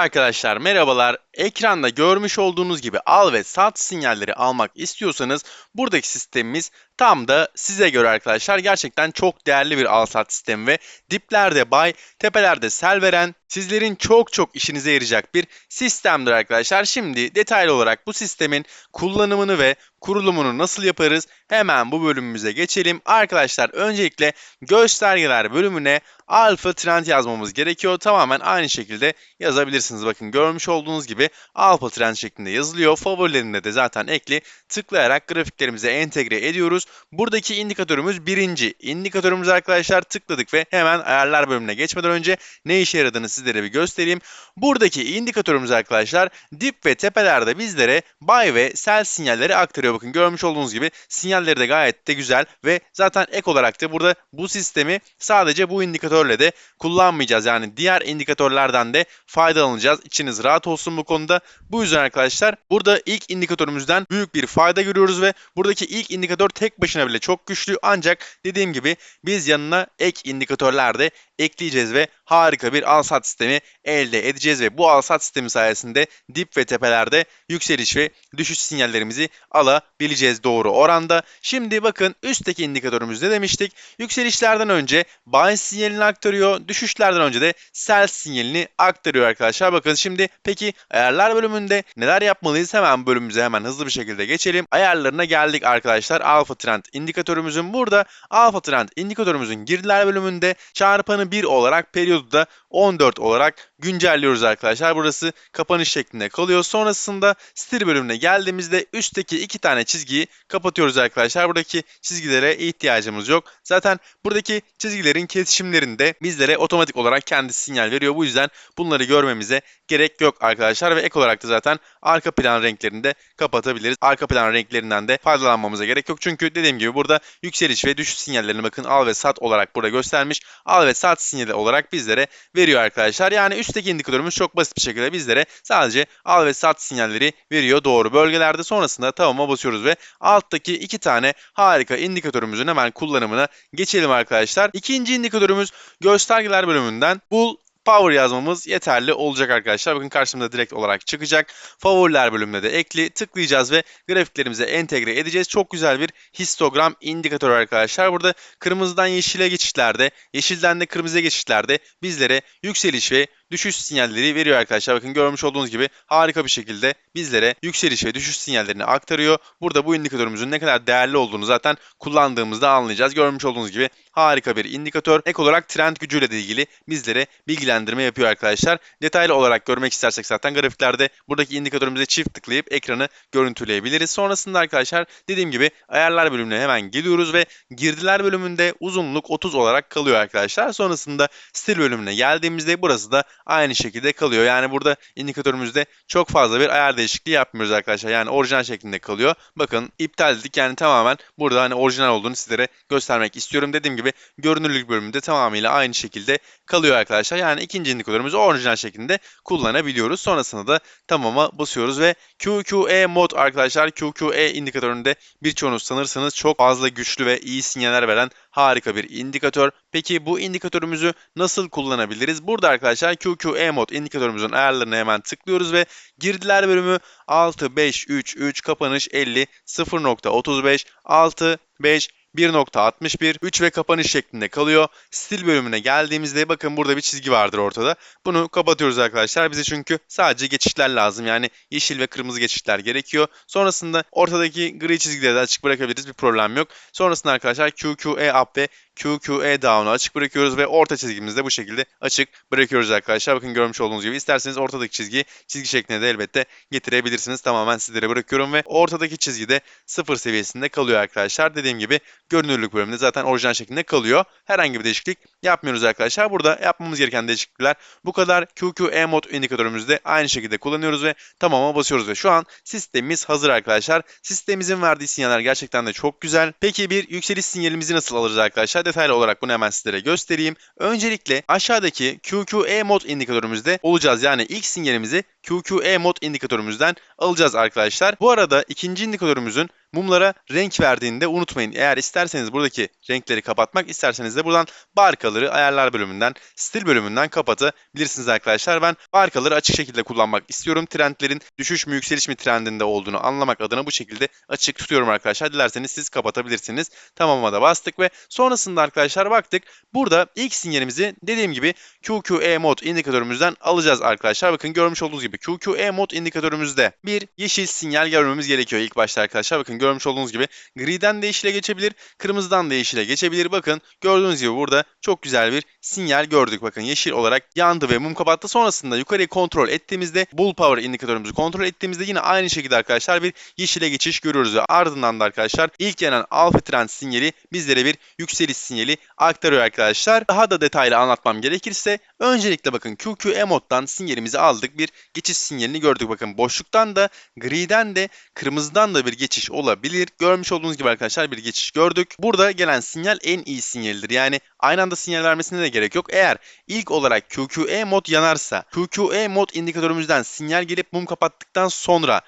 Arkadaşlar merhabalar. Ekranda görmüş olduğunuz gibi al ve sat sinyalleri almak istiyorsanız buradaki sistemimiz tam da size göre arkadaşlar. Gerçekten çok değerli bir al sat sistemi ve diplerde buy, tepelerde sell veren sizlerin çok çok işinize yarayacak bir sistemdir arkadaşlar. Şimdi detaylı olarak bu sistemin kullanımını ve kurulumunu nasıl yaparız hemen bu bölümümüze geçelim. Arkadaşlar öncelikle göstergeler bölümüne alfa trend yazmamız gerekiyor. Tamamen aynı şekilde yazabilirsiniz. Bakın görmüş olduğunuz gibi alfa trend şeklinde yazılıyor. Favorilerinde de zaten ekli tıklayarak grafiklerimize entegre ediyoruz. Buradaki indikatörümüz birinci. İndikatörümüz arkadaşlar tıkladık ve hemen ayarlar bölümüne geçmeden önce ne işe yaradığını sizlere bir göstereyim. Buradaki indikatörümüz arkadaşlar dip ve tepelerde bizlere buy ve sell sinyalleri aktarıyor. Bakın görmüş olduğunuz gibi sinyalleri de gayet de güzel ve zaten ek olarak da burada bu sistemi sadece bu indikatörle de kullanmayacağız. Yani diğer indikatörlerden de faydalanacağız. İçiniz rahat olsun bu konuda. Bu yüzden arkadaşlar burada ilk indikatörümüzden büyük bir fayda görüyoruz ve buradaki ilk indikatör tek başına bile çok güçlü. Ancak dediğim gibi biz yanına ek indikatörler de ekleyeceğiz ve harika bir al sat sistemi elde edeceğiz ve bu al sat sistemi sayesinde dip ve tepelerde yükseliş ve düşüş sinyallerimizi alabileceğiz doğru oranda. Şimdi bakın üstteki indikatörümüz ne demiştik? Yükselişlerden önce buy sinyalini aktarıyor, düşüşlerden önce de sell sinyalini aktarıyor arkadaşlar. Bakın şimdi peki ayarlar bölümünde neler yapmalıyız? Hemen bölümümüze hemen hızlı bir şekilde geçelim. Ayarlarına geldik arkadaşlar. Alpha Trend indikatörümüzün burada. Alpha Trend indikatörümüzün girdiler bölümünde çarpanı 1 olarak periyodu da 14 olarak güncelliyoruz arkadaşlar. Burası kapanış şeklinde kalıyor. Sonrasında stil bölümüne geldiğimizde üstteki iki tane çizgiyi kapatıyoruz arkadaşlar. Buradaki çizgilere ihtiyacımız yok. Zaten buradaki çizgilerin kesişimlerinde bizlere otomatik olarak kendi sinyal veriyor. Bu yüzden bunları görmemize gerek yok arkadaşlar ve ek olarak da zaten arka plan renklerini de kapatabiliriz. Arka plan renklerinden de faydalanmamıza gerek yok. Çünkü dediğim gibi burada yükseliş ve düşüş sinyallerini bakın al ve sat olarak burada göstermiş. Al ve sat sinyali olarak bizlere veriyor arkadaşlar. Yani üstteki indikatörümüz çok basit bir şekilde bizlere sadece al ve sat sinyalleri veriyor doğru bölgelerde. Sonrasında tamama basıyoruz ve alttaki iki tane harika indikatörümüzün hemen kullanımına geçelim arkadaşlar. İkinci indikatörümüz göstergeler bölümünden Bull Power yazmamız yeterli olacak arkadaşlar. Bakın karşımda direkt olarak çıkacak. Favoriler bölümünde de ekli tıklayacağız ve grafiklerimize entegre edeceğiz. Çok güzel bir histogram indikatör arkadaşlar. Burada kırmızıdan yeşile geçişlerde, yeşilden de kırmızıya geçişlerde bizlere yükseliş ve düşüş sinyalleri veriyor arkadaşlar. Bakın görmüş olduğunuz gibi harika bir şekilde bizlere yükseliş ve düşüş sinyallerini aktarıyor. Burada bu indikatörümüzün ne kadar değerli olduğunu zaten kullandığımızda anlayacağız. Görmüş olduğunuz gibi harika bir indikatör. Ek olarak trend gücüyle de ilgili bizlere bilgilendirme yapıyor arkadaşlar. Detaylı olarak görmek istersek zaten grafiklerde buradaki indikatörümüze çift tıklayıp ekranı görüntüleyebiliriz. Sonrasında arkadaşlar dediğim gibi ayarlar bölümüne hemen geliyoruz ve girdiler bölümünde uzunluk 30 olarak kalıyor arkadaşlar. Sonrasında stil bölümüne geldiğimizde burası da aynı şekilde kalıyor. Yani burada indikatörümüzde çok fazla bir ayar değişikliği yapmıyoruz arkadaşlar. Yani orijinal şeklinde kalıyor. Bakın iptal dedik yani tamamen burada hani orijinal olduğunu sizlere göstermek istiyorum. Dediğim gibi görünürlük bölümünde tamamıyla aynı şekilde kalıyor arkadaşlar. Yani ikinci indikatörümüzü orijinal şeklinde kullanabiliyoruz. Sonrasında da tamama basıyoruz ve QQE mod arkadaşlar QQE indikatöründe birçoğunuz sanırsınız çok fazla güçlü ve iyi sinyaller veren harika bir indikatör. Peki bu indikatörümüzü nasıl kullanabiliriz? Burada arkadaşlar QQE mod indikatörümüzün ayarlarına hemen tıklıyoruz ve girdiler bölümü 6, 5, 3, 3, kapanış 50, 0.35, 6, 5, 1.61, 3 ve kapanış şeklinde kalıyor. Stil bölümüne geldiğimizde bakın burada bir çizgi vardır ortada. Bunu kapatıyoruz arkadaşlar. Bize çünkü sadece geçişler lazım. Yani yeşil ve kırmızı geçişler gerekiyor. Sonrasında ortadaki gri çizgileri de açık bırakabiliriz. Bir problem yok. Sonrasında arkadaşlar QQE up ve QQE down'u açık bırakıyoruz ve orta çizgimizi de bu şekilde açık bırakıyoruz arkadaşlar. Bakın görmüş olduğunuz gibi isterseniz ortadaki çizgiyi çizgi şeklinde de elbette getirebilirsiniz. Tamamen sizlere bırakıyorum ve ortadaki çizgi de sıfır seviyesinde kalıyor arkadaşlar. Dediğim gibi görünürlük bölümünde zaten orijinal şeklinde kalıyor. Herhangi bir değişiklik yapmıyoruz arkadaşlar. Burada yapmamız gereken değişiklikler bu kadar. QQE mod indikatörümüzde aynı şekilde kullanıyoruz ve tamama basıyoruz ve şu an sistemimiz hazır arkadaşlar. Sistemimizin verdiği sinyaller gerçekten de çok güzel. Peki bir yükseliş sinyalimizi nasıl alırız arkadaşlar? Detaylı olarak bunu hemen sizlere göstereyim. Öncelikle aşağıdaki QQE mod indikatörümüzde olacağız. Yani ilk sinyalimizi QQE mod indikatörümüzden alacağız arkadaşlar. Bu arada ikinci indikatörümüzün mumlara renk verdiğini de unutmayın. Eğer isterseniz buradaki renkleri kapatmak isterseniz de buradan barkaları ayarlar bölümünden, stil bölümünden kapatabilirsiniz arkadaşlar. Ben barkaları açık şekilde kullanmak istiyorum. Trendlerin düşüş mü yükseliş mi trendinde olduğunu anlamak adına bu şekilde açık tutuyorum arkadaşlar. Dilerseniz siz kapatabilirsiniz. Tamam'a da bastık ve sonrasında arkadaşlar baktık. Burada ilk sinyalimizi dediğim gibi QQE mod indikatörümüzden alacağız arkadaşlar. Bakın görmüş olduğunuz gibi QQE mod indikatörümüzde bir yeşil sinyal görmemiz gerekiyor ilk başta arkadaşlar. Bakın görmüş olduğunuz gibi griden de yeşile geçebilir, kırmızıdan da yeşile geçebilir. Bakın gördüğünüz gibi burada çok güzel bir sinyal gördük. Bakın yeşil olarak yandı ve mum kapattı. Sonrasında yukarıya kontrol ettiğimizde bull power indikatörümüzü kontrol ettiğimizde yine aynı şekilde arkadaşlar bir yeşile geçiş görüyoruz ve ardından da arkadaşlar ilk yanan alfa trend sinyali bizlere bir yükseliş sinyali aktarıyor arkadaşlar. Daha da detaylı anlatmam gerekirse öncelikle bakın QQE moddan sinyalimizi aldık. Bir geçiş sinyalini gördük. Bakın boşluktan da griden de kırmızıdan da bir geçiş olabilir. Görmüş olduğunuz gibi arkadaşlar bir geçiş gördük. Burada gelen sinyal en iyi sinyalidir. Yani aynı anda sinyal vermesine de gerek yok. Eğer ilk olarak QQE mod yanarsa QQE mod indikatörümüzden sinyal gelip mum kapattıktan sonra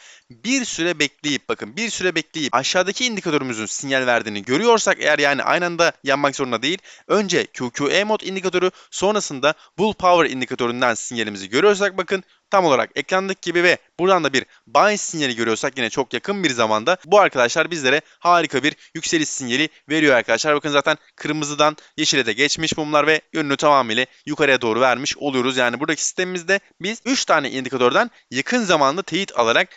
bir süre bekleyip bakın bir süre bekleyip aşağıdaki indikatörümüzün sinyal verdiğini görüyorsak eğer yani aynı anda yanmak zorunda değil. Önce QQE mod indikatörü sonrasında Bull Power indikatöründen sinyalimizi görüyorsak bakın tam olarak ekrandaki gibi ve buradan da bir buy sinyali görüyorsak yine çok yakın bir zamanda bu arkadaşlar bizlere harika bir yükseliş sinyali veriyor arkadaşlar. Bakın zaten kırmızıdan yeşile de geçmiş mumlar ve yönünü tamamıyla yukarıya doğru vermiş oluyoruz. Yani buradaki sistemimizde biz 3 tane indikatörden yakın zamanda teyit alarak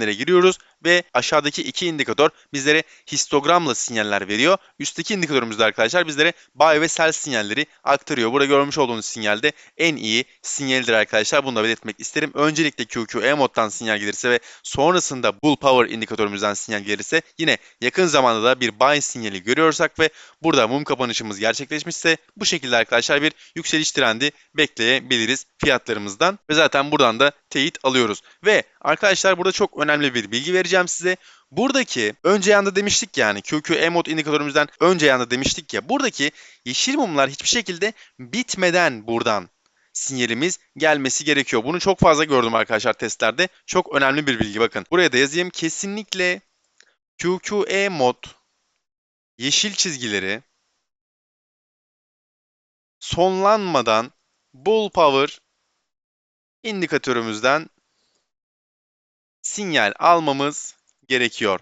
işlemlere giriyoruz ve aşağıdaki iki indikatör bizlere histogramla sinyaller veriyor. Üstteki indikatörümüzde arkadaşlar bizlere buy ve sell sinyalleri aktarıyor. Burada görmüş olduğunuz sinyalde en iyi sinyaldir arkadaşlar. Bunu da belirtmek isterim. Öncelikle QQE moddan sinyal gelirse ve sonrasında Bull Power indikatörümüzden sinyal gelirse yine yakın zamanda da bir buy sinyali görüyorsak ve burada mum kapanışımız gerçekleşmişse bu şekilde arkadaşlar bir yükseliş trendi bekleyebiliriz fiyatlarımızdan ve zaten buradan da teyit alıyoruz. Ve arkadaşlar burada çok önemli bir bilgi vereceğim size. Buradaki önce yanda demiştik yani QQE mod indikatörümüzden önce yanda demiştik ya buradaki yeşil mumlar hiçbir şekilde bitmeden buradan sinyalimiz gelmesi gerekiyor. Bunu çok fazla gördüm arkadaşlar testlerde. Çok önemli bir bilgi bakın. Buraya da yazayım. Kesinlikle QQE mod yeşil çizgileri sonlanmadan Bull Power indikatörümüzden sinyal almamız gerekiyor.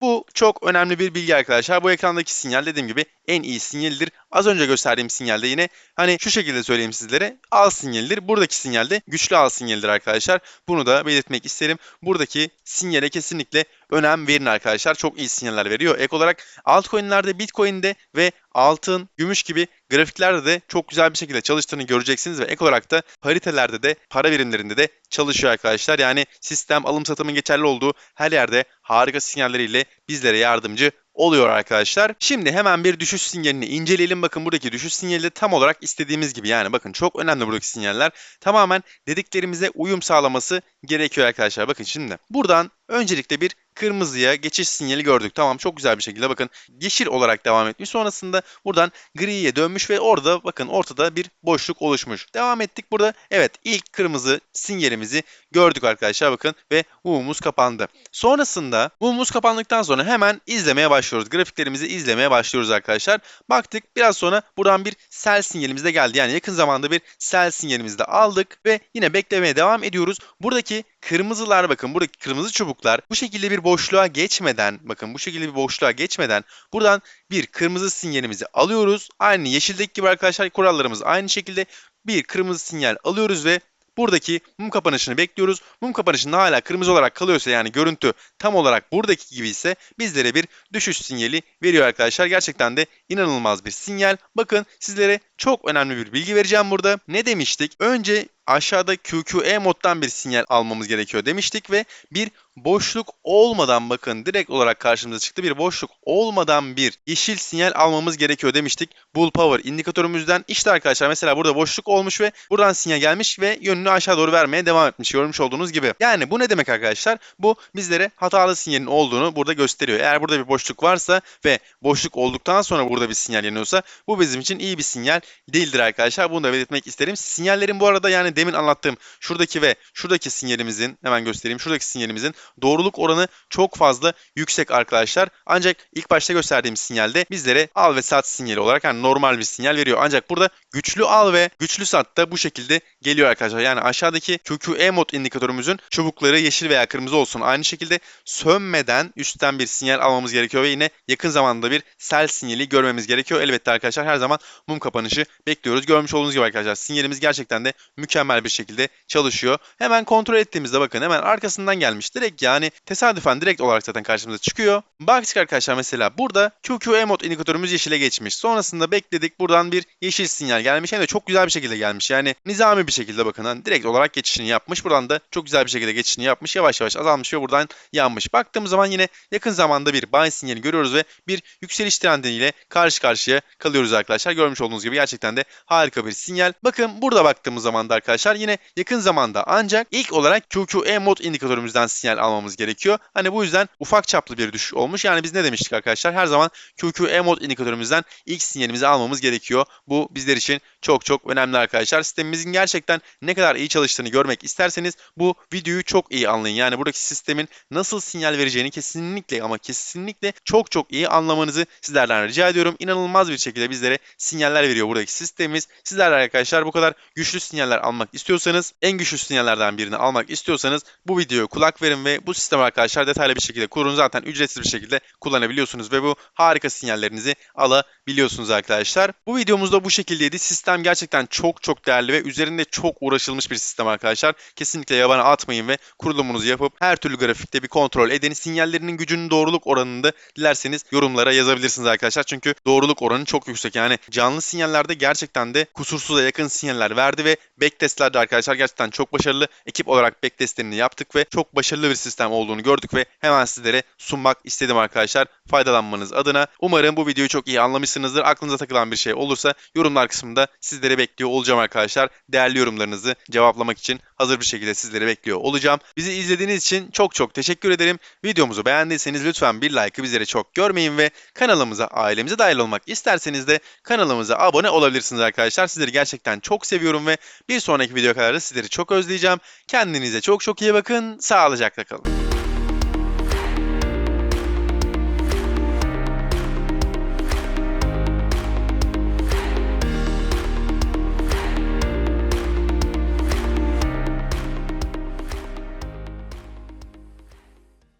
Bu çok önemli bir bilgi arkadaşlar. Bu ekrandaki sinyal dediğim gibi en iyi sinyalidir. Az önce gösterdiğim sinyalde yine hani şu şekilde söyleyeyim sizlere al sinyalidir. Buradaki sinyalde güçlü al sinyalidir arkadaşlar. Bunu da belirtmek isterim. Buradaki sinyale kesinlikle önem verin arkadaşlar. Çok iyi sinyaller veriyor. Ek olarak altcoin'lerde, bitcoin'de ve altın, gümüş gibi grafiklerde de çok güzel bir şekilde çalıştığını göreceksiniz ve ek olarak da paritelerde de para birimlerinde de çalışıyor arkadaşlar. Yani sistem alım satımın geçerli olduğu her yerde harika sinyalleriyle bizlere yardımcı oluyor arkadaşlar. Şimdi hemen bir düşüş sinyalini inceleyelim. Bakın buradaki düşüş sinyali de tam olarak istediğimiz gibi. Yani bakın çok önemli buradaki sinyaller. Tamamen dediklerimize uyum sağlaması gerekiyor arkadaşlar. Bakın şimdi buradan öncelikle bir kırmızıya geçiş sinyali gördük. Tamam çok güzel bir şekilde bakın yeşil olarak devam etmiş. Sonrasında buradan griye dönmüş ve orada bakın ortada bir boşluk oluşmuş. Devam ettik burada. Evet ilk kırmızı sinyalimizi gördük arkadaşlar bakın ve mumumuz kapandı. Sonrasında mumumuz kapandıktan sonra hemen izlemeye başlıyoruz. Grafiklerimizi izlemeye başlıyoruz arkadaşlar. Baktık biraz sonra buradan bir sell sinyalimiz de geldi. Yani yakın zamanda bir sell sinyalimizi de aldık ve yine beklemeye devam ediyoruz. Buradaki kırmızılar bakın buradaki kırmızı çubuklar bu şekilde bir boşluğa geçmeden bakın bu şekilde bir boşluğa geçmeden buradan bir kırmızı sinyalimizi alıyoruz. Aynı yeşildeki gibi arkadaşlar kurallarımız aynı şekilde bir kırmızı sinyal alıyoruz ve buradaki mum kapanışını bekliyoruz. Mum kapanışında hala kırmızı olarak kalıyorsa yani görüntü tam olarak buradaki gibi ise bizlere bir düşüş sinyali veriyor arkadaşlar. Gerçekten de inanılmaz bir sinyal. Bakın sizlere çok önemli bir bilgi vereceğim burada. Ne demiştik? Önce aşağıda QQE moddan bir sinyal almamız gerekiyor demiştik ve bir boşluk olmadan bakın direkt olarak karşımıza çıktı. Bir boşluk olmadan bir yeşil sinyal almamız gerekiyor demiştik. Bull Power indikatörümüzden. İşte arkadaşlar mesela burada boşluk olmuş ve buradan sinyal gelmiş ve yönünü aşağı doğru vermeye devam etmiş. Görmüş olduğunuz gibi. Yani bu ne demek arkadaşlar? Bu bizlere hatalı sinyalin olduğunu burada gösteriyor. Eğer burada bir boşluk varsa ve boşluk olduktan sonra burada bir sinyal yanıyorsa bu bizim için iyi bir sinyal değildir arkadaşlar. Bunu da belirtmek isterim. Sinyallerin bu arada yani demin anlattığım şuradaki ve şuradaki sinyalimizin hemen göstereyim. Şuradaki sinyalimizin doğruluk oranı çok fazla yüksek arkadaşlar. Ancak ilk başta gösterdiğim sinyalde bizlere al ve sat sinyali olarak yani normal bir sinyal veriyor. Ancak burada güçlü al ve güçlü sat da bu şekilde geliyor arkadaşlar. Yani aşağıdaki QQE mod indikatörümüzün çubukları yeşil veya kırmızı olsun. Aynı şekilde sönmeden üstten bir sinyal almamız gerekiyor ve yine yakın zamanda bir sel sinyali görmemiz gerekiyor. Elbette arkadaşlar her zaman mum kapanışı bekliyoruz. Görmüş olduğunuz gibi arkadaşlar sinyalimiz gerçekten de mükemmel bir şekilde çalışıyor. Hemen kontrol ettiğimizde bakın hemen arkasından gelmiş. Direkt yani tesadüfen direkt olarak zaten karşımıza çıkıyor. Baktık arkadaşlar mesela burada QQE mod indikatörümüz yeşile geçmiş. Sonrasında bekledik buradan bir yeşil sinyal gelmiş. Hem de çok güzel bir şekilde gelmiş. Yani nizami bir şekilde bakın hani direkt olarak geçişini yapmış. Buradan da çok güzel bir şekilde geçişini yapmış. Yavaş yavaş azalmış ve buradan yanmış. Baktığımız zaman yine yakın zamanda bir buy sinyali görüyoruz ve bir yükseliş trendiyle karşı karşıya kalıyoruz arkadaşlar. Görmüş olduğunuz gibi gerçekten de harika bir sinyal. Bakın burada baktığımız zaman da arkadaşlar yine yakın zamanda ancak ilk olarak QQE mod indikatörümüzden sinyal almamız gerekiyor. Hani bu yüzden ufak çaplı bir düşüş olmuş. Yani biz ne demiştik arkadaşlar? Her zaman QQE mod indikatörümüzden ilk sinyalimizi almamız gerekiyor. Bu bizler için çok çok önemli arkadaşlar. Sistemimizin gerçekten ne kadar iyi çalıştığını görmek isterseniz bu videoyu çok iyi anlayın. Yani buradaki sistemin nasıl sinyal vereceğini kesinlikle ama kesinlikle çok çok iyi anlamanızı sizlerden rica ediyorum. İnanılmaz bir şekilde bizlere sinyaller veriyor buradaki sistemimiz. Sizler arkadaşlar bu kadar güçlü sinyaller almak istiyorsanız, en güçlü sinyallerden birini almak istiyorsanız bu videoya kulak verin ve bu sistemi arkadaşlar detaylı bir şekilde kurun. Zaten ücretsiz bir şekilde kullanabiliyorsunuz ve bu harika sinyallerinizi alabiliyorsunuz arkadaşlar. Bu videomuzda bu şekildeydi. Sistem gerçekten çok çok değerli ve üzerinde çok uğraşılmış bir sistem arkadaşlar. Kesinlikle yabana atmayın ve kurulumunuzu yapıp her türlü grafikte bir kontrol edin. Sinyallerinin gücünün doğruluk oranını da dilerseniz yorumlara yazabilirsiniz arkadaşlar. Çünkü doğruluk oranı çok yüksek. Yani canlı sinyallerde gerçekten de kusursuza yakın sinyaller verdi ve backtestlerde arkadaşlar gerçekten çok başarılı. Ekip olarak backtestlerini yaptık ve çok başarılı bir sistem olduğunu gördük ve hemen sizlere sunmak istedim arkadaşlar faydalanmanız adına. Umarım bu videoyu çok iyi anlamışsınızdır. Aklınıza takılan bir şey olursa yorumlar kısmında sizleri bekliyor olacağım arkadaşlar. Değerli yorumlarınızı cevaplamak için hazır bir şekilde sizleri bekliyor olacağım. Bizi izlediğiniz için çok çok teşekkür ederim. Videomuzu beğendiyseniz lütfen bir like'ı bizleri çok görmeyin ve kanalımıza, ailemize dahil olmak isterseniz de kanalımıza abone olabilirsiniz arkadaşlar. Sizleri gerçekten çok seviyorum ve bir sonraki video kadar da sizleri çok özleyeceğim. Kendinize çok çok iyi bakın. Sağlıcakla kalın.